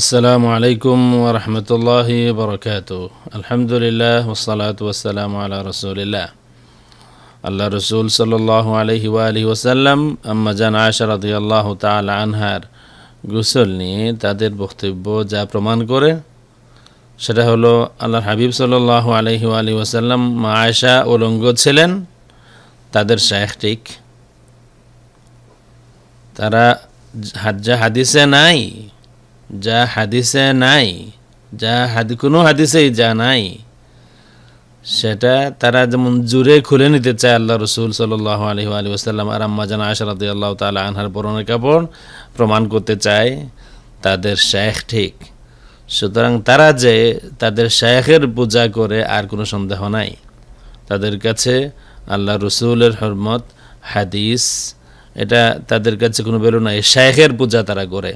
আসসালামু আলাইকুম ওরহমতুল্লাহ বরকাত আলহামদুলিল্লাহ ওসালাত ওসালাম আল্লাহ রসুলিল্লাহ। আল্লাহ রসুল সাল্লাহ আলহি আলহি ওসাল্লাম আম্মাজান আয়সারদি আল্লাহ তাল আনহার গুসল নিয়ে তাদের বক্তব্য যা প্রমাণ করে, সেটা হলো আল্লাহ হাবিব সাল্লাহ আলহি আলহি ওসাল্লাম মা আয়সা ওলঙ্গ ছিলেন, তাদের শায়েখ ঠিক। তারা যা হাদিসে নাই যা হাদিসে নাই, যা হাদি, কোনো হাদিসেই যা নাই, সেটা তারা যেমন জুড়ে খুলে নিতে চায় আল্লাহ রসুল সাল্লাহ আলহি আলী ওসাল্লাম আর আম্মা জানা আশরাদ আল্লাহ তালা আনহার পরনের কাপড় প্রমাণ করতে চায় তাদের শেখ ঠিক। সুতরাং তারা যে তাদের শেখের পূজা করে আর কোনো সন্দেহ নাই। তাদের কাছে আল্লাহ রসুলের হরমত, হাদিস, এটা তাদের কাছে কোনো বেরো নাই শেখের পূজা তারা করে।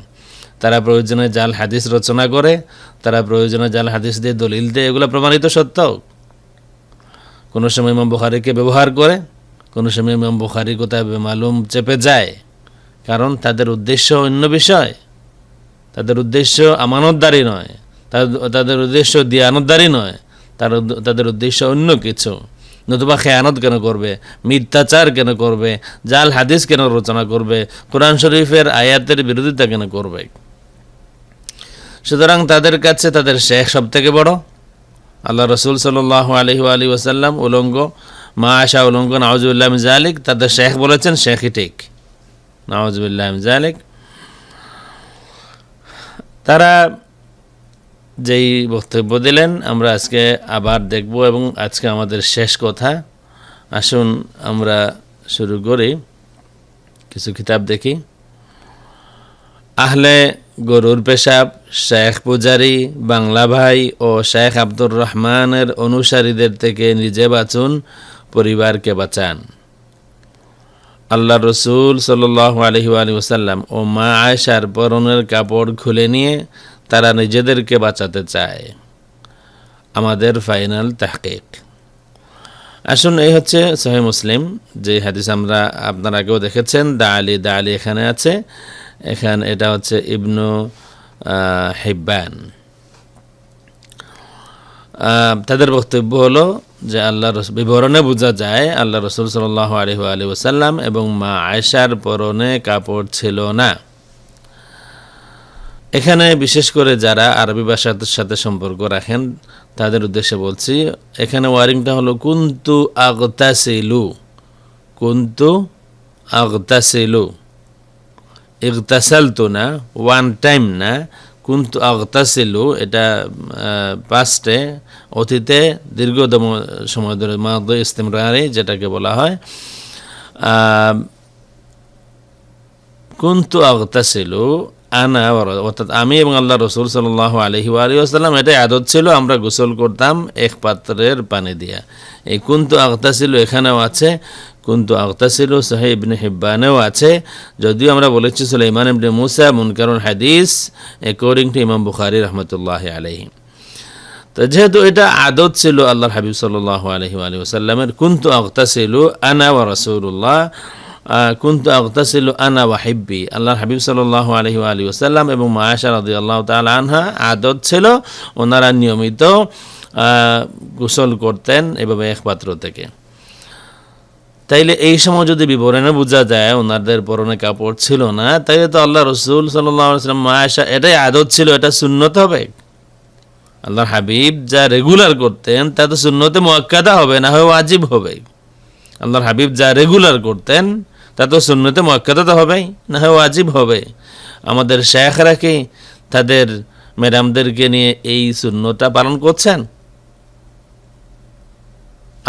তারা প্রয়োজনে জাল হাদিস রচনা করে, তারা প্রয়োজনে জাল হাদিস দিয়ে দলিল দিয়ে, এগুলো প্রমাণিত সত্য। কোনো সময় ইমাম বুখারিকে ব্যবহার করে, কোনো সময় ইমাম বুখারি কোথায় মালুম চেপে যায়। কারণ তাদের উদ্দেশ্য অন্য বিষয়। তাদের উদ্দেশ্য আমানতদারি নয়। তাদের উদ্দেশ্য দিয়ানতদারি নয়। তার, তাদের উদ্দেশ্য অন্য কিছু। নতুবা খেয়ানত কেন করবে? মিথ্যাচার কেন করবে? জাল হাদিস কেন রচনা করবে? কোরআন শরীফের আয়াতের বিরোধিতা কেন করবে? সুতরাং তাদের কাছে তাদের শেখ সব থেকে বড়। আল্লাহ রসুল সাল আলহি আলী ওসাল্লাম উলঙ্গ মা আশা উলঙ্গ নওয়াজুল্লাহ জালিক তাদের শেখ বলেছেন, শেখই ঠিক। নওয়াজুল্লাহ জালিক তারা যেই বক্তব্য দিলেন, আমরা আজকে আবার দেখব এবং আজকে আমাদের শেষ কথা। আসুন আমরা শুরু করি। কিছু কিতাব দেখি। আহলে গরুর পেশাব, শেখ পূজারি, বাংলা ভাই ও শেখ আব্দুর রহমানের অনুসারীদের থেকে নিজে বাঁচুন, পরিবারকে বাঁচান। আল্লাহ রসুল সাল আলহি আলী ওসাল্লাম ও মা আয়সার পরনের কাপড় খুলে নিয়ে তারা নিজেদেরকে বাঁচাতে চায়। আমাদের ফাইনাল তাহকিক। আসুন, এই হচ্ছে সহি মুসলিম, যে হাদিস আমরা আপনার আগেও দেখেছেন, দা আলী দা আলী এখানে আছে। এখানে এটা হচ্ছে ইবনু হিব্বান। তাদের বক্তব্য হলো যে আল্লাহ রসুল বিবরণে বোঝা যায় আল্লাহ রসুল সাল্লাহ আলহু আলহি ওসাল্লাম এবং মা আয়সার পরনে কাপড় ছিল না। এখানে বিশেষ করে যারা আরবি ভাষার সাথে সম্পর্ক রাখেন, তাদের উদ্দেশ্যে বলছি, এখানে ওয়ারিংটা হলো, কুন্তু আগতাসিলু কুন্তু আগতাসিলু ইগতাসালতু না ওয়ান টাইম না কুন্তু আগতাসিলু এটা পাস্টে অতীতে, দীর্ঘতম সময় ধরে মাদ ইস্তেমরারি যেটাকে বলা হয়। কুন্তু আগতাসিলু আমি এবং আল্লাহ রসুল সাল্লাহ আলহি আলী আসাল্লাম এটাই আদত ছিল, আমরা গোসল করতাম এক পাত্রের পানি দিয়া। এই কুন্তু আখতাসিল এখানেও আছে, কুন্তু আখতাসিল সাহেব ইবনে হিব্বানেও আছে। যদিও আমরা বলেছি সুলাইমান ইবনে মুসা মুনকারুল হাদিস অ্যাকর্ডিং টু ইমাম বুখারি রহমতুল্লাহ আলহি তো যেহেতু এটা আদত ছিল আল্লাহ হাবিব সাল্লাহ আলহি আলী ওসাল্লামের কুন্তু আখতাসিল আনা ওয়া রসুল্লাহ কুন্তু আগতাসিল আনা ওয়াহিব্বি আল্লাহ হাবিব সাল্লাহ আলহি আলী ওসাল্লাম এবং মায়াশা রদি আল্লাহ তাল আনহা আদত ছিল ওনারা নিয়মিত গোসল করতেন এভাবে এক পাত্র থেকে। তাইলে এই সময় যদি বিবরণে বোঝা যায় ওনাদের পরনে কাপড় ছিল না, তাইলে তো আল্লাহ রসুল সাল্লাম মায়াশা এটাই আদত ছিল, এটা শূন্যত হবে? আল্লাহর হাবিব যা রেগুলার করতেন, তা তো শূন্যতে মোয়াক্কাদা হবে, না হয় ওয়াজিব হবে। আল্লাহর হাবিব যা রেগুলার করতেন তা তো শূন্যতে মক্কাতে তো হবেই, না হয় ওয়াজিব হবে। আমাদের শেখরা কি তাদের ম্যাডামদেরকে নিয়ে এই শূন্যটা পালন করছেন?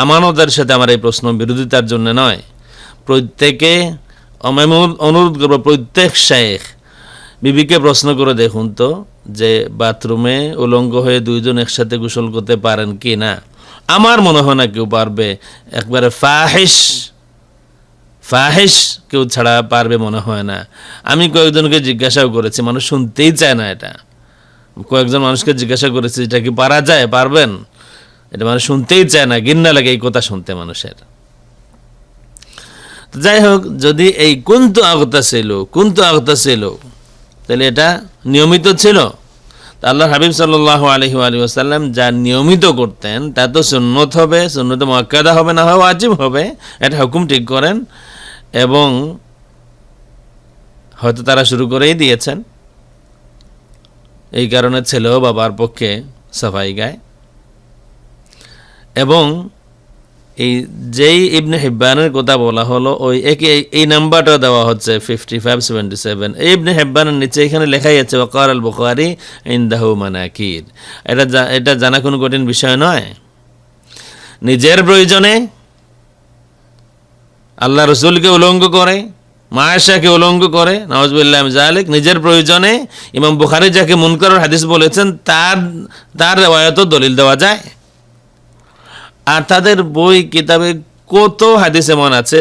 আমানতের সাথে আমার এই প্রশ্ন বিরোধিতার জন্য নয়। প্রত্যেকে অনুরোধ করব, প্রত্যেক শেখ বিবিকে প্রশ্ন করে দেখুন তো যে বাথরুমে উলঙ্গ হয়ে দুইজন একসাথে গোসল করতে পারেন কি না। আমার মনে হয় না কেউ পারবে। একবারে ফাহিস ফাহেস কেউ ছাড়া পারবে মনে হয় না। আমি কয়েকজনকে জিজ্ঞাসাও করেছি, মানুষ শুনতেই চায় না এটা। কয়েকজন মানুষকে জিজ্ঞাসা করেছি, এটা কি পারা যায়? পারবেন? এটা মানুষ শুনতেই চায় না গিন্না লাগে এই কথা শুনতে মানুষের। যাই হোক, যদি এই কুন্তু আগতা ছিল, কুন্তু আগতা ছিল, তাহলে এটা নিয়মিত ছিল। আল্লাহ হাবিব সাল্লাহ আলহি আলী যা নিয়মিত করতেন, তা তো সুন্নত হবে, সুন্নত মক্কাদা হবে না হয় ওয়াজিব হবে, এটা হুকুম ঠিক করেন। এবং হয়তো তারা শুরু করেই দিয়েছেন। এই কারণে ছেলেও বাবার পক্ষে সাফাই গায়। এবং এই যেই ইবনে হিব্বানের কথা বলা হলো, ওই একই এই নাম্বারটা দেওয়া হচ্ছে ফিফটি ফাইভ সেভেন্টি সেভেন এই ইবনে হিব্বানের নিচে এখানে লেখাই আছে ওকার আল বুখারি ইন্দাহু মানাকির। এটা এটা জানা কোনো কঠিন বিষয় নয়। নিজের প্রয়োজনে আল্লাহ রসুলকে উলঙ্গ করে, মায়েশাকে উলঙ্গ করে নওয়াজবুল্লাহ জালেক নিজের প্রয়োজনে ইমাম বুখারি যাকে মুনকরের হাদিস বলেছেন, তার তার রেওয়ায়ত দলিল দেওয়া যায়। আর তাদের বই, কিতাবে কত হাদিস এমন আছে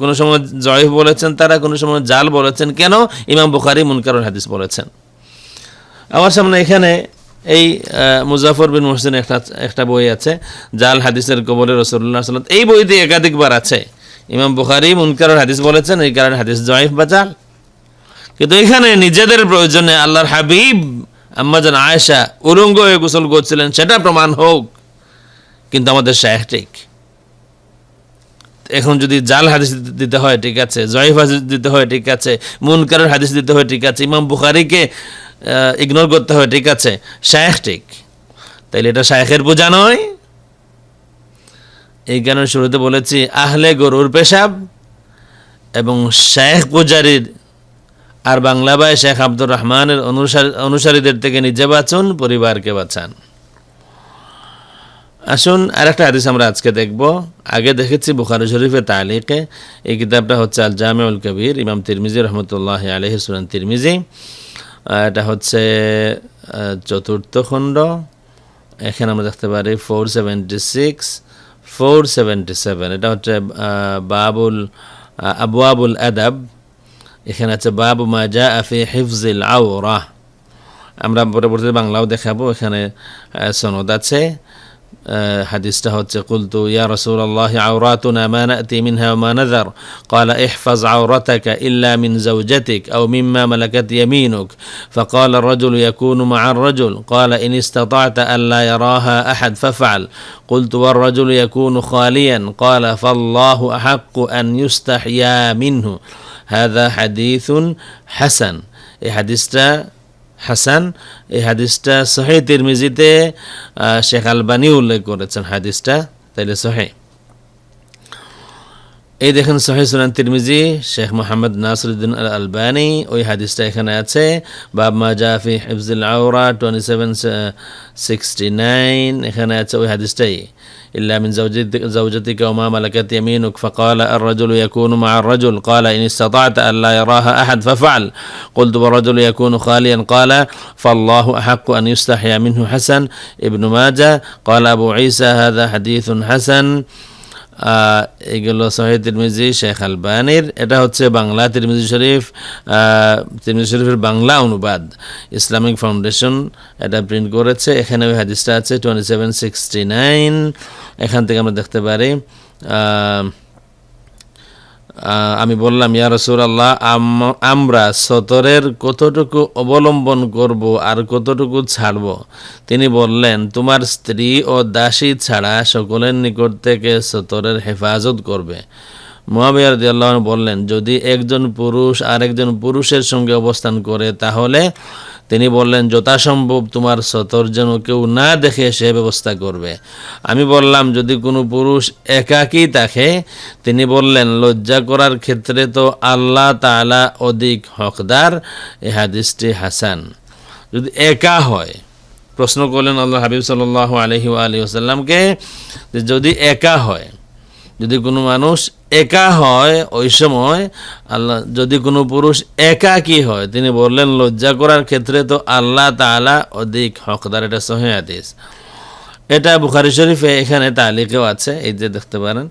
কোনো সময় জয়ফ বলেছেন তারা, কোনো সময় জাল বলেছেন, কেন ইমাম বুখারি মুনকারুল হাদিস বলেছেন। আমার সামনে এখানে এই মুজাফর বিন মোহসিন একটা একটা বই আছে, জাল হাদিসের কবরে রসুল্লাহ সাল্লাম এই বইতে একাধিকবার আছে। ইমাম বুখারি মুনকারুল হাদিস বলেছেন, এই কারণে হাদিস জয়ফ বা জাল। কিন্তু এখানে নিজেদের প্রয়োজনে আল্লাহর হাবিব আম্মাজান আয়েশা উলঙ্গ হয়ে গোসল করছিলেন, সেটা প্রমাণ হোক। কিন্তু আমাদের শায়েখ ঠিক। এখন যদি জাল হাদিস দিতে হয়, ঠিক আছে, জয়ীফ হাদিস দিতে হয়, ঠিক আছে, মুনকারের হাদিস দিতে হয়, ঠিক আছে, ইমাম বুখারিকে ইগনোর করতে হয়, ঠিক আছে, শায়েখ ঠিক। তাইলে এটা শায়েখের পূজা নয়। এই কারণে শুরুতে বলেছি, আহলে গরুর পেশাব এবং শেখ পূজারীর আর বাংলা ভাই শেখ আব্দুর রহমানের অনুসারী, অনুসারীদের থেকে নিজে বাঁচুন, পরিবারকে বাঁচান। আসুন, আরেকটা হাদিস আমরা আজকে দেখব। আগে দেখেছি বুখারি শরীফের তালিকে। এই কিতাবটা হচ্ছে আল জামিউল কবির, ইমাম তিরমিজি রহমতুল্লাহ আলহ সুরান তিরমিজি। এটা হচ্ছে চতুর্থ খণ্ড। এখানে আমরা দেখতে পারি four seventy six four seventy seven. এটা হচ্ছে বাবুল আবুয়াবুল আদাব। এখানে আছে, বাবু মা জা আফি হিফজিল আওরা। আমরা পরবর্তীতে বাংলাও দেখাবো, এখানে সনদ আছে। حديث هوت قلت يا رسول الله عوراتنا ما نأتي منها وما نذر قال احفظ عورتك إلا من زوجتك أو مما ملكت يمينك فقال الرجل يكون مع الرجل قال إن استطعت ألا يراها أحد فافعل قلت والرجل يكون خاليا قال فالله أحق أن يستحيا منه هذا حديث حسن এই হাদিসটা হাসান। এই হাদিসটা সহি তিরমিজিতে শেখ আলবানি উল্লেখ করেছেন হাদিসটা তাইলে সহি এই দেখেন সহি সুনান তিরমিজি শেখ মোহাম্মদ নাসরুদ্দিন আল আলবানি ওই হাদিসটা এখানে আছে বাব মা জাফি হিফজুল আওরা টোয়েন্টি সেভেন সিক্সটি নাইন এখানে আছে ওই হাদিসটাই إلا من زوجتك, زوجتك وما ملكت يمينك فقال الرجل يكون مع الرجل قال إن استطعت أن لا يراها أحد ففعل قلت والرجل يكون خاليا قال فالله أحق أن يستحيا منه حسن ابن ماجه قال أبو عيسى هذا حديث حسن আহ, এগুলো সহি তিরমিজি, শেখ আলবানির। এটা হচ্ছে বাংলা তিরমিজি শরীফ। তিরমিজি শরীফের বাংলা অনুবাদ। ইসলামিক ফাউন্ডেশন এটা প্রিন্ট করেছে। এখানে ওই হাদিসটা আছে টোয়েন্টি সেভেন সিক্সটি নাইন এখান থেকে আমরা দেখতে পারি আমি বললাম, ইয়া রসুল আল্লাহ আমরা সতরের কতটুকু অবলম্বন করব আর কতটুকু ছাড়ব? তিনি বললেন, তোমার স্ত্রী ও দাসী ছাড়া সকলের নিকট থেকে সতরের হেফাজত করবে। মহাবিয়া আল্লাহ বললেন, যদি একজন পুরুষ আর একজন পুরুষের সঙ্গে অবস্থান করে, তাহলে তিনি বললেন, যথাসম্ভব তোমার সতর যেন কেউ না দেখে সে ব্যবস্থা করবে। আমি বললাম, যদি কোনো পুরুষ একাকী থাকে? তিনি বললেন, লজ্জা করার ক্ষেত্রে তো আল্লাহ তাআলা অধিক হকদার। এ হাদিসটি হাসান। যদি একা হয়, প্রশ্ন করলেন আল্লাহ হাবিব সাল্লাহ আলহি আলী আসাল্লামকে যদি একা হয়, যদি কোনো মানুষ একা হয়, ওই সময় আল্লাহ, যদি কোনো পুরুষ একা কি হয়, তিনি বললেন, লজ্জা করার ক্ষেত্রে তো আল্লাহ তালা অধিক হকদার, এটা সহে এটা বুখারি শরীফে এখানে তালিকেও আছে, এই যে দেখতে পারেন।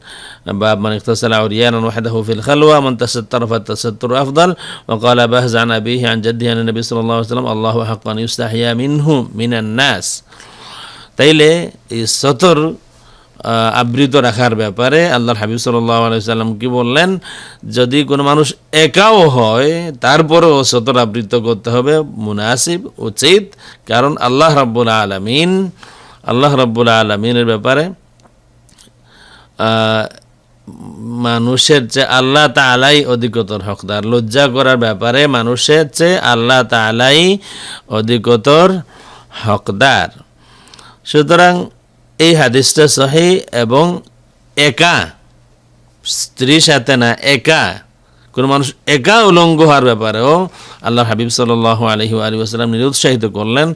বাব মানে ইকতাসাল আউরিয়ান ওয়াহদাহু ফিল খালওয়া, মান তাসাত্তার ফাতাসাত্তুর আফদাল, ওয়া ক্বালা বাহজ আন আবিহি আন জাদ্দিহি নবী সাল্লাল্লাহু আলাইহি ওয়াসাল্লাম, আল্লাহু মিনহু মিনান নাস। তাইলে এই সতর আবৃত রাখার ব্যাপারে আল্লাহর হাবিব আলাইসাল্লাম কি বললেন? যদি কোনো মানুষ একাও হয়, তারপরেও সতর আবৃত করতে হবে, মুনাসিব, উচিত। কারণ আল্লাহ রাব্বুল আলমিন, আল্লাহ রাব্বুল আলমিনের ব্যাপারে মানুষের চেয়ে আল্লাহ তালাই অধিকতর হকদার। লজ্জা করার ব্যাপারে মানুষের চেয়ে আল্লাহ তালাই অধিকতর হকদার। সুতরাং এই হাদিসটা সহি এবং একা স্ত্রীর সাথে না, একা। কোনো মানুষ একা উলঙ্গ হওয়ার ব্যাপারেও আল্লাহ হাবিব সাল আলহি আলী নিরুৎসাহিত করলেন।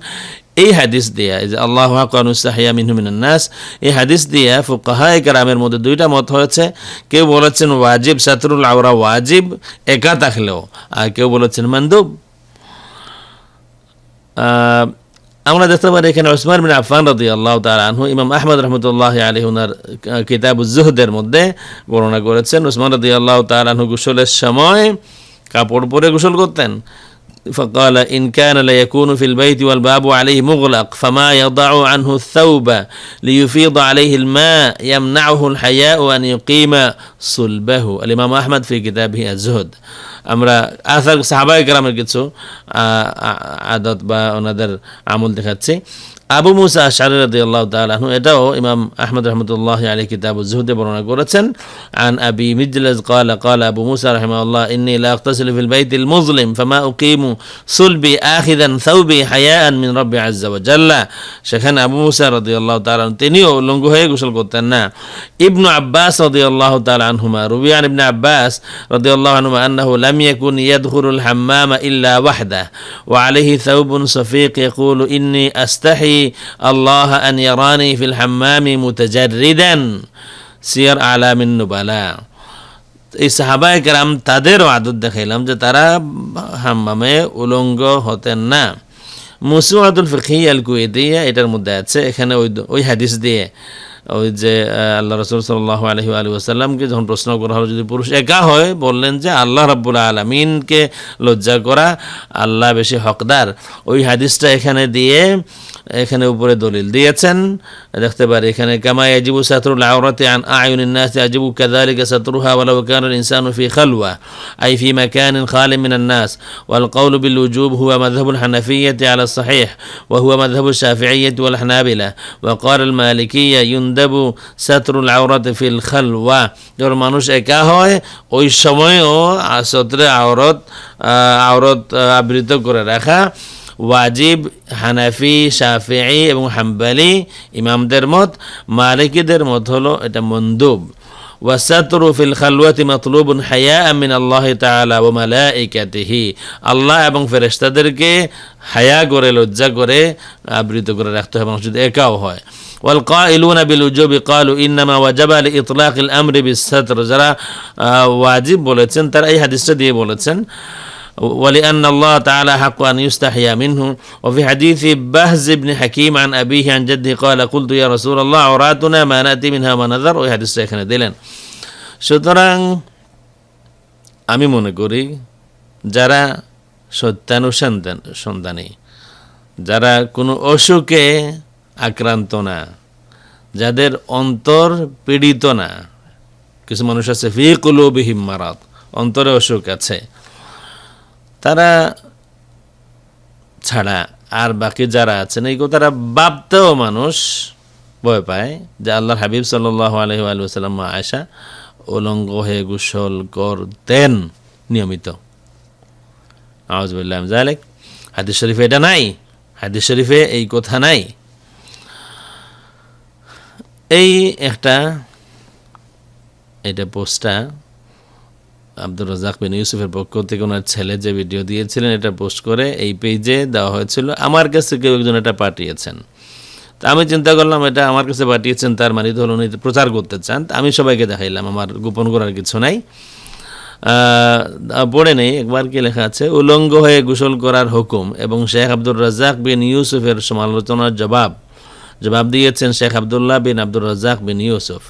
এই হাদিস দিয়া, এই যে আল্লাহ কানুসাহিয়া মিনহুমিনাস এই হাদিস দিয়া ফুকাহায় কারামের মধ্যে দুইটা মত হয়েছে। কেউ বলেছেন ওয়াজিব, সাতরুল আওরা ওয়াজিব, একা থাকলেও। আর কেউ বলেছেন মান্দুব। আমরা দেখতে পারি এখানে ওসমান বিন আফান রদি আল্লাহ আনহু ইমাম আহমদ রহমতুল্লাহ আলী উনার কিতাব জুহদের মধ্যে বর্ণনা করেছেন। ওসমান রদি আল্লাহ আনহু গোসলের সময় কাপড় পরে গোসল করতেন। فقال إن كان لا يكون في البيت والباب عليه مغلق فما يضع عنه الثوب ليفيض عليه الماء يمنعه الحياء أن يقيم صلبه الإمام أحمد في كتابه الزهد আমরা আসার সাহাবাই গ্রামের কিছু আ- আ- আদত বা ওনাদের আমল দেখাচ্ছি আবু মুসা আশারি রাদিয়াল্লাহু আল্লাহ তালাহু এটাও ইমাম আহমদ রহমতুল্লাহ আলী কিতাব জুহুদে বর্ণনা করেছেন আন আবি মিজলাজ قال قال ابو موسى رحمه الله اني لا اغتسل في البيت المظلم فما اقيم صلبي اخذا ثوبي حياء من رب عز وجل সেখানে আবু মুসা রাদিয়াল্লাহু তাআলা তিনিও উলঙ্গ হয়ে গোসল করতেন না ইবনু আব্বাস রাদিয়াল্লাহু তাআলা আনহুমা রুবিয়ান ইবনে আব্বাস রাদিয়াল্লাহু আনহুমা আন্নাহু লাম ইয়াকুন ইয়াদখুলু الحمام الا وحده وعليه ثوب صفيق يقول اني استحي আল্লাহ আন ইয়ারানি ফিল হাম্মামি মুতাজাররিদান সিয়ার আলামিন নুবালা। এই তাদেরও আদত দেখাইলাম যে তারা হাম্মামে উলঙ্গ হতেন না। ফিখি আল কুয়েদিয়া এটার মধ্যে আছে, এখানে ওই ওই হাদিস দিয়ে ওই যে আল্লাহ রসুল সাল্লাহ আলহি আসাল্লামকে যখন প্রশ্ন করা হলো, যদি পুরুষ একা হয়, বললেন যে আল্লাহ রাবুল আলমিনকে লজ্জা করা আল্লাহ বেশি হকদার। ওই হাদিসটা এখানে দিয়ে এখানে উপরে দলিল দিয়েছেন দেখতে পারি এখানে কামা ইয়াজিবু সাতরুল আওরাতি আন আয়ুনিন নাস ইয়াজিবু কাযালিকা সাতরুহা ওয়ালাউ কানা الانسان في خلوه اي في مكان خال من الناس والقول بالوجوب هو مذهب الحنفيه على الصحيح وهو مذهب الشافعيه والحنابلة وقال المالكيه يندب ستر العورة في الخلوه যখন মানুষ একা হয় ওই সময়ও সতরে আওরত আহ, আওরত আহ, আবৃত করে রাখা ওয়াজিব হানাফি শাফিঈ এবং হাম্বালি ইমামদের মত মালিকীদের মত হলো এটা মন্দুব ওয়াসাতর ফিল খালওয়াতি মাতলুবুন হায়া মিন আল্লাহ তাআলা ওয়া মালাইকাতিহি আল্লাহ এবং ফেরেশতাদেরকে হায়া করে লজ্জা করে আবৃত করে রাখতে হবে মানুষ যদি একাও হয় والقائلون بالوجوب قالوا انما وجب لاطلاق الامر بالستر যারা আহ, ওয়াজিব বলেছেন তারা এই হাদিসটা দিয়ে বলেছেন ولأن الله تعالى حق أن يستحيا منه وفي حديث بهز بن حكيم عن أبيه عن جده قال قلت يا رسول الله عوراتنا ما نأتي منها ما نذر ওই হাদিসটা এখানে দিলেন সুতরাং আমি মনে করি যারা সত্যানুসন্ধান সন্ধানী যারা কোনো অসুখে আক্রান্ত না যাদের অন্তর পীড়িত না কিছু মানুষ আছে ফি কুলুবিহিম মারাত অন্তরে অসুখ আছে তারা ছাড়া আর বাকি যারা আছেন, এই তারা ভাবতেও মানুষ ভয় পায় যে আল্লাহর হাবিব সাল্লাহ আলহি আলুসাল্লাম আয়সা উলঙ্গ গোসল করতেন নিয়মিত। আওয়াজবুল্লাহ জালেক হাদিস শরীফে এটা নাই, হাদিস শরীফে এই কথা নাই। এই একটা, এটা পোস্টটা আব্দুর রাজাক বিন ইউসুফের পক্ষ থেকে ওনার ছেলে যে ভিডিও দিয়েছিলেন, এটা পোস্ট করে এই পেজে দেওয়া হয়েছিল, আমার কাছে কেউ একজন এটা পাঠিয়েছেন। তা আমি চিন্তা করলাম, এটা আমার কাছে পাঠিয়েছেন, তার মানে ধরুন উনি প্রচার করতে চান। আমি সবাইকে দেখাইলাম, আমার গোপন করার কিছু নাই। পড়ে নেই, একবার কি লেখা আছে, উলঙ্গ হয়ে গোসল করার হুকুম এবং শেখ আব্দুর রাজাক বিন ইউসুফের সমালোচনার জবাব জবাব দিয়েছেন শেখ আবদুল্লাহ বিন আব্দুর রাজাক বিন ইউসুফ।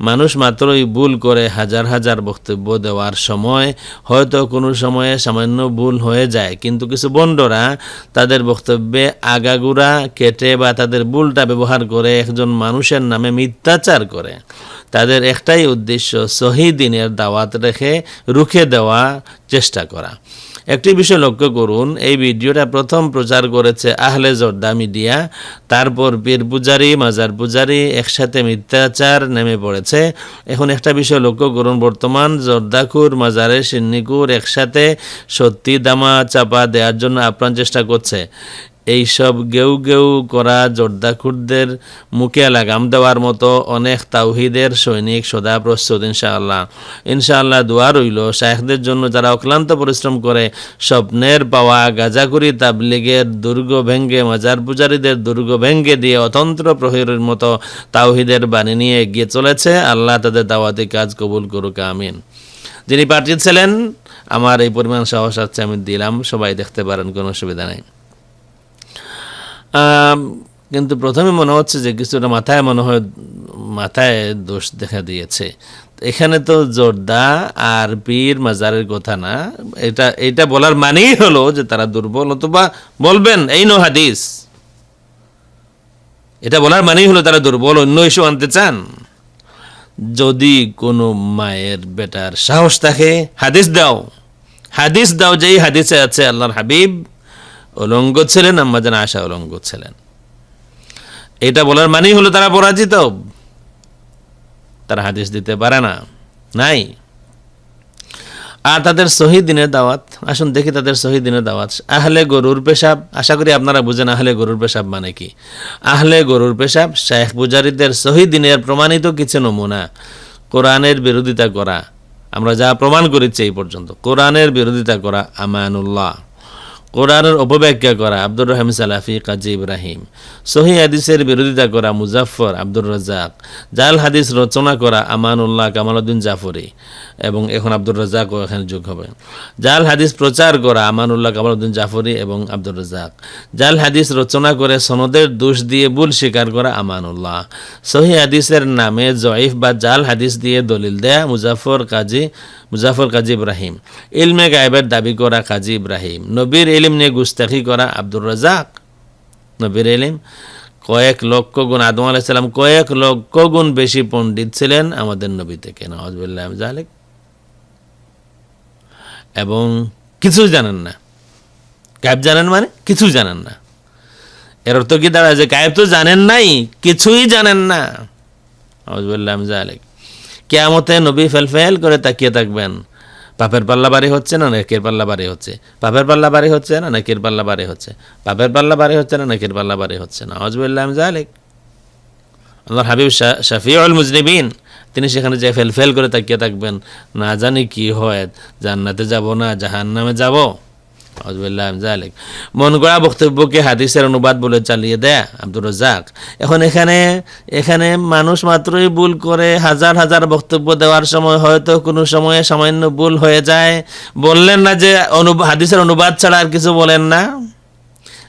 মানুষ মাত্রই ভুল করে হাজার হাজার বক্তব্য দেওয়ার সময় হয়তো কোনো সময়ে সামান্য ভুল হয়ে যায়। কিন্তু কিছু বন্ডরা তাদের বক্তব্যে আগাগুড়া কেটে বা তাদের ভুলটা ব্যবহার করে একজন মানুষের নামে মিথ্যাচার করে। তাদের একটাই উদ্দেশ্য সহি দিনের দাওয়াত রেখে রুখে দেওয়া চেষ্টা করা। একটি বিষয় লক্ষ্য করুন, এই ভিডিওটা প্রথম প্রচার করেছে আহলে জর্দা মিডিয়া, তারপর পীর পূজারি, মাজার পূজারি, একসাথে মিথ্যাচার নেমে পড়েছে। এখন একটা বিষয় লক্ষ্য করুন, বর্তমান জর্দাকুর মাজারে সিন্নিকুর একসাথে সত্যি দামা চাপা দেওয়ার জন্য আপ্রাণ চেষ্টা করছে। এইসব গেউ গেউ করা জর্দাকুরদের মুখে লাগাম দেওয়ার মতো অনেক তাওহিদের সৈনিক সদা প্রস্তুত, ইনশাআল্লাহ। ইনশাআল্লাহ দোয়া রইল শায়েখদের জন্য যারা অক্লান্ত পরিশ্রম করে স্বপ্নের পাওয়া গাজাকুরি তাবলিগের দুর্গ ভেঙ্গে, মাজার পূজারীদের দুর্গ ভেঙ্গে দিয়ে অতন্ত্র প্রহরীর মতো তাওহিদের বাণী নিয়ে এগিয়ে চলেছে, আল্লাহ তাদের দাওয়াতি কাজ কবুল করুক, আমিন। যিনি পাঠিয়েছিলেন, আমার এই পরিমাণ সাহস আছে, আমি দিলাম, সবাই দেখতে পারেন, কোনো অসুবিধা নেই। কিন্তু প্রথমে মনে হচ্ছে যে কিছুটা মাথায় মনে হয়, মাথায় দোষ দেখা দিয়েছে। এখানে তো জোরদা আর পীর মাজারের কথা না। এটা এটা বলার মানেই হলো যে তারা দুর্বল অথবা বলবেন, এই নো হাদিস। এটা বলার মানেই হলো তারা দুর্বল, অন্য ইস্যু আনতে চান। যদি কোনো মায়ের বেটার সাহস থাকে, হাদিস দাও। হাদিস দাও যেই হাদিসে আছে, আল্লাহর হাবিব অলঙ্গ ছিলেন আম্মাজান আশা অলঙ্গ ছিলেন। এটা বলার মানেই হলো তারা পরাজিত। তারা হাদিস দিতে পারে না, নাই। আর তাদের দিনের দাওয়াত, আসুন দেখি তাদের দিনের দাওয়াত। আহলে গরুর পেশাব, আশা করি আপনারা বুঝেন আহলে গরুর পেশাব মানে কি? আহলে গরুর পেশাব শেখ পূজারীদের দিনের প্রমাণিত কিছু নমুনা, কোরআনের বিরোধিতা করা। আমরা যা প্রমাণ করেছি এই পর্যন্ত, কোরআনের বিরোধিতা করা আমানুল্লাহ। কোরআনের অপব্যাখ্যা করা আব্দুর রহিম সালাফি, কাজী ইব্রাহিম। সহি হাদিসের বিরোধিতা করা মুজাফর আব্দুর রাজাক জাল হাদিস রচনা করা আমানুল্লাহ কামালউদ্দিন জাফরি। এবং এখন আব্দুর রাজাকও এখানে যোগ হবে। জাল হাদিস প্রচার করা আমানুল্লাহ কামালউদ্দিন জাফরি এবং আব্দুর রাজাক জাল হাদিস রচনা করে সনদের দোষ দিয়ে ভুল স্বীকার করা আমানুল্লাহ। সহি হাদিসের নামে জয়ীফ বা জাল হাদিস দিয়ে দলিল দেয়া মুজাফর কাজী মুজাফর কাজী ইব্রাহিম। ইলমে গায়েবের দাবি করা কাজী ইব্রাহিম। নবীর ইলিম নিয়ে গুস্তাখি করা আব্দুর রাজাক নবীর ইলিম কয়েক লক্ষ গুণ, আদম আলাইসাল্লাম কয়েক লক্ষ গুণ বেশি পণ্ডিত ছিলেন আমাদের নবী থেকে নওয়াজ জালেক। এবং কিছু জানেন না। গায়েব জানেন মানে কিছু জানেন না। এর অর্থ কি দাঁড়ায় যে গায়েব তো জানেন নাই, কিছুই জানেন না। নওয়াজ জালেক। কেয়ামতে নবী ফেল ফেল করে তাকিয়ে থাকবেন। পাপের পাল্লা বাড়ি হচ্ছে না, নাকের পাল্লা বাড়ি হচ্ছে? পাপের পাল্লা বাড়ি হচ্ছে না, নাকের পাল্লা বাড়ি হচ্ছে? পাপের পাল্লা বাড়ি হচ্ছে না, নাকের পাল্লা বাড়ি হচ্ছে না? হজবুল্লাহ জালেক আল্লাহ হাবিব শাফি শাফিউল মুজনিবিন, তিনি সেখানে যে ফেল ফেল করে তাকিয়ে থাকবেন, না জানি কি হয়, জান্নাতে যাব না, জাহান্নামে যাব? মন গড়া বক্তব্যকে হাদিসের অনুবাদ বলে চালিয়ে দেয় আব্দুর রাজাক এখন এখানে এখানে মানুষ মাত্রই ভুল করে হাজার হাজার বক্তব্য দেওয়ার সময় হয়তো কোনো সময়ে সামান্য ভুল হয়ে যায়। বললেন না যে হাদিসের অনুবাদ ছাড়া আর কিছু বলেন না।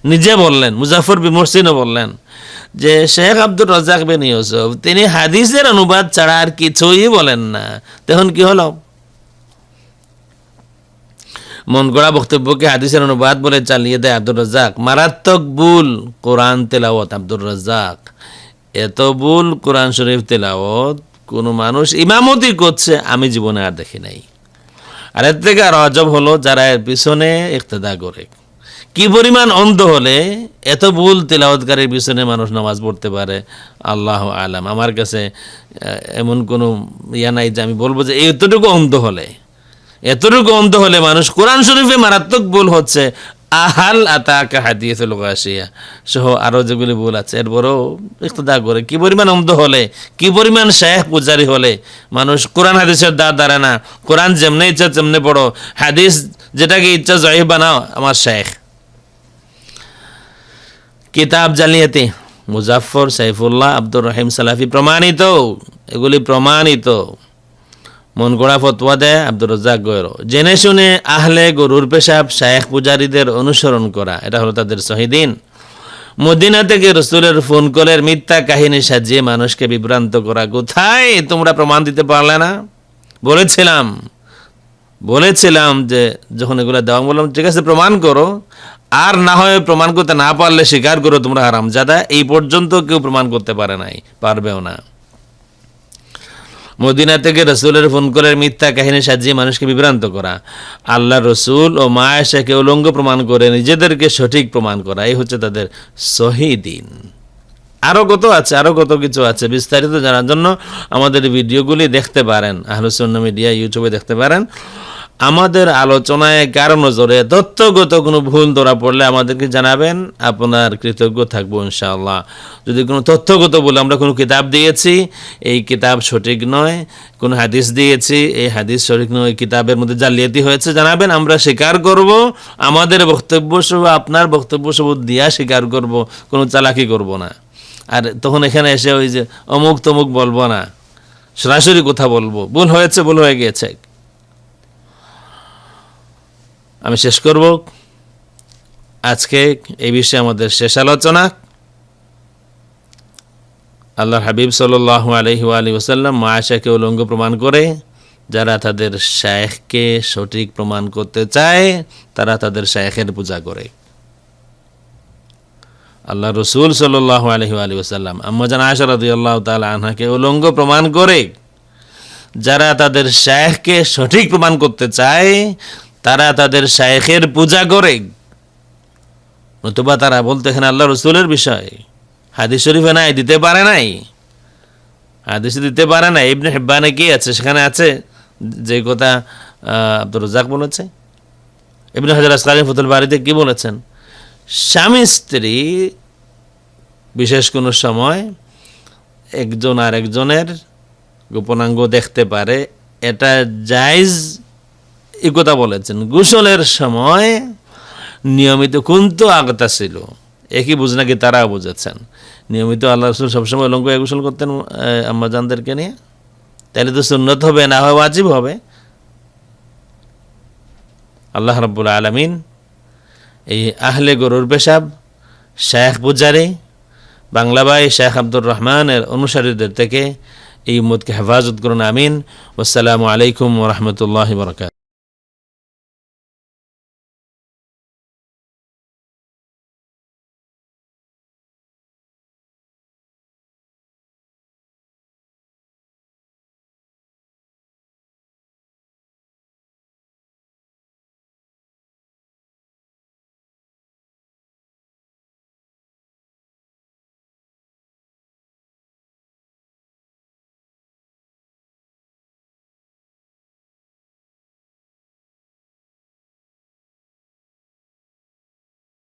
নিজে বললেন মুজাফর বিমর্সিনও বললেন যে, শেখ আব্দুর রাজাক বিন ইউসুফ, তিনি হাদিসের অনুবাদ ছাড়া আর কিছুই বলেন না। তখন কি হলো। মন গড়া বক্তব্যকে হাদিসের অনুবাদ বলে চালিয়ে দেয় আব্দুর রাজাক মারাত্মক ভুল কোরআন তেলাওয়াত, আব্দুর রাজাক এত ভুল কোরআন শরীফ তেলাওয়াত, কোনো মানুষ ইমামতি করছে, আমি জীবনে আর দেখি নাই। আর এর থেকে আর অজব হলো যারা এর পিছনে ইক্তেদা করে। কি পরিমাণ অন্ধ হলে এত ভুল তেলাওয়াতকারীর পিছনে মানুষ নামাজ পড়তে পারে, আল্লাহ আলাম। আমার কাছে এমন কোনো ইয়া নাই যে আমি বলব যে এতটুকু অন্ধ হলে। এতটুকু অন্ধ হলে মানুষ কোরআন শরীফে মারাত্মক ভুল হচ্ছে। আহাল আতাকা হাদিয়াতুল গাশিয়া। সহ আরও যেগুলি ভুল আছে, এরপরও ইক্তদা করে, কি পরিমাণ অন্ধ হলে, কি পরিমাণ শেখ পূজারি হলে মানুষ কোরআন হাদিসের দা দাঁড়ে না, কোরআন যেমনে ইচ্ছা তেমনে পড়ো, হাদিস যেটাকে ইচ্ছা জয়ী বানাও, আমার শেখ কিতাব জালিয়াতি মুজাফর সাইফুল্লাহ আব্দুর রহিম সালাফি প্রমাণিত, এগুলি প্রমাণিত। মন গড়া ফতোয়া দেয় আব্দুর রাজ্জাক গয়ের জেনে শুনে আহলে গরুর পেশাব শায়েখ পূজারীদের অনুসরণ করা, এটা হলো তাদের শহীদিন মদিনা থেকে রসুলের ফোন কলের মিথ্যা কাহিনী সাজিয়ে মানুষকে বিভ্রান্ত করা, কোথায়? তোমরা প্রমাণ দিতে পারলে না। বলেছিলাম বলেছিলাম যে যখন এগুলো দেওয়া বললাম, ঠিক আছে, প্রমাণ করো। আর না হয় প্রমাণ করতে না পারলে স্বীকার করো, তোমরা হারাম জাদা এই পর্যন্ত কেউ প্রমাণ করতে পারে নাই, পারবেও না। মদিনা থেকে রসুলের ফোন করে মিথ্যা কাহিনী সাজিয়ে মানুষকে বিভ্রান্ত করা। আল্লাহ রসুল ও মা আয়েশাকে উলঙ্গ প্রমাণ করে নিজেদেরকে সঠিক প্রমাণ করা। এই হচ্ছে তাদের সহিদিন আরও কত আছে আরও কত কিছু আছে বিস্তারিত জানার জন্য আমাদের ভিডিওগুলি দেখতে পারেন। আহলুসন্ন মিডিয়া ইউটিউবে দেখতে পারেন। আমাদের আলোচনায় কারও নজরে তথ্যগত কোনো ভুল ধরা পড়লে আমাদেরকে জানাবেন। আপনার কৃতজ্ঞ থাকব ইনশাআল্লাহ। যদি কোনো তথ্যগত বলে আমরা কোনো কিতাব দিয়েছি, এই কিতাব সঠিক নয়। কোনো হাদিস দিয়েছি, এই হাদিস সঠিক নয়। কিতাবের মধ্যে জালিয়াতি হয়েছে, জানাবেন, আমরা স্বীকার করব। আমাদের বক্তব্য সহ আপনার বক্তব্য সহ দিয়া স্বীকার করব, কোনো চালাকি করব না। আর তখন এখানে এসে ওই যে অমুক তমুক বলব না। সরাসরি কথা বলব। ভুল হয়েছে, ভুল হয়ে গিয়েছে। আমি শেষ করব। আজকে এই বিষয়ে আমাদের শেষ আলোচনা। আল্লাহ হাবিব সাল আলহি আলী ওসাল্লাম মা আশাকে উলঙ্গ প্রমাণ করে, যারা তাদের শায়েখকে সঠিক প্রমাণ করতে চায়, তারা তাদের শায়েখের পূজা করে। আল্লাহ রসুল সাল্লাহ আলহি আলী ওসাল্লাম আম্মাজান আশা রাদি আল্লাহ তালা আনহাকে উলঙ্গ প্রমাণ করে, যারা তাদের শায়েখকে সঠিক প্রমাণ করতে চায় তারা তাদের শায়েখের পূজা করে। নতুবা তারা বলতে এখানে আল্লাহ রসুলের বিষয়। হাদিস শরীফে নাই, দিতে পারে নাই। হাদিসে দিতে পারে না ইবনে হেব্বানে কি আছে? সেখানে আছে যে কথা আব্দুর রাজাক বলেছে। ইবনে হাজার আসকালী ফতুল বাড়িতে কি বলেছেন? স্বামী স্ত্রী বিশেষ কোনো সময় একজন আর একজনের গোপনাঙ্গ দেখতে পারে। এটা জায়জ এই কথা বলেছেন, গোসলের সময় নিয়মিত কিন্তু আগতা ছিল। একই বুঝ নাকি তারাও বুঝেছেন? নিয়মিত আল্লাহ রসুল সবসময় লঙ্গ গোসল করতেন আম্মাজানদেরকে নিয়ে? তাহলে তো সুন্নত হবে, না হয় ওয়াজিব হবে। আল্লাহ রব্বুল আলমিন এই আহলে গরুর পেশাব শেখ পূজারি, বাংলা ভাই শেখ আব্দুর রহমানের অনুসারীদের থেকে এই উম্মদকে হেফাজত করুন, আমিন। আসসালামু আলাইকুম রহমতুল্লাহ বরকাত